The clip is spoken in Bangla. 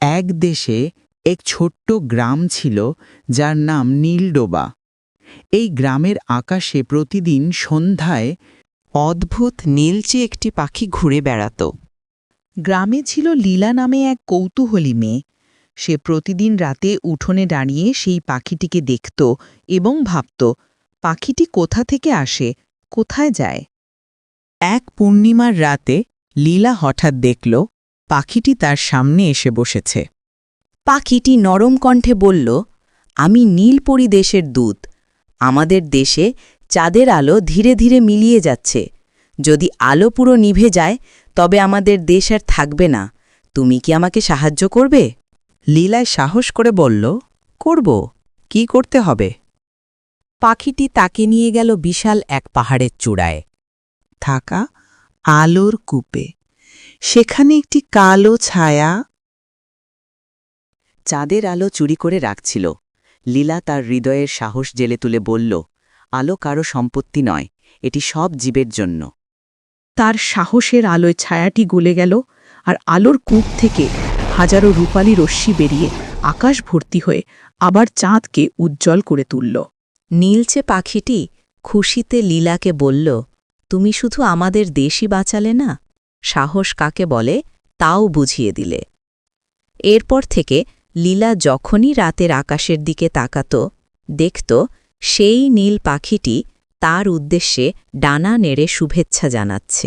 এক দেশে এক ছোট্ট গ্রাম ছিল যার নাম নীলডোবা। এই গ্রামের আকাশে প্রতিদিন সন্ধ্যায় অদ্ভুত নীলচে একটি পাখি ঘুরে বেড়াত। গ্রামে ছিল লীলা নামে এক কৌতূহলী মেয়ে। সে প্রতিদিন রাতে উঠোনে দাঁড়িয়ে সেই পাখিটিকে দেখত এবং ভাবত, পাখিটি কোথা থেকে আসে? কোথায় যায়? এক পূর্ণিমার রাতে লীলা হঠাৎ দেখল পাখিটি তার সামনে এসে বসেছে। পাখিটি নরম কণ্ঠে বলল, আমি নীলপরি দেশের দূত। আমাদের দেশে চাঁদের আলো ধীরে ধীরে মিলিয়ে যাচ্ছে। যদি আলো পুরো নিভে যায়, তবে আমাদের দেশ আর থাকবে না। তুমি কি আমাকে সাহায্য করবে? লীলায় সাহস করে বলল, করব। কি করতে হবে? পাখিটি তাকে নিয়ে গেল বিশাল এক পাহাড়ের চূড়ায়। থাকা আলোর কূপে। সেখানে একটি কালো ছায়া চাঁদের আলো চুরি করে রাখছিল। লীলা তার হৃদয়ের সাহস জেলে তুলে বলল, আলো কারও সম্পত্তি নয়, এটি সব জীবের জন্য। তার সাহসের আলোয় ছায়াটি গলে গেল আর আলোর কূপ থেকে হাজারো রূপালী রশ্মি বেরিয়ে আকাশ ভর্তি হয়ে আবার চাঁদকে উজ্জ্বল করে তুলল। নীলচে পাখিটি খুশিতে লীলাকে বলল, তুমি শুধু আমাদের দেশই বাঁচালে না সাহস কাকে বলে, তাও বুঝিয়ে দিলে। এরপর থেকে লীলা যখনই রাতের আকাশের দিকে তাকাত, দেখত সেই নীল পাখিটি তার উদ্দেশ্যে ডানা নেড়ে শুভেচ্ছা জানাচ্ছে।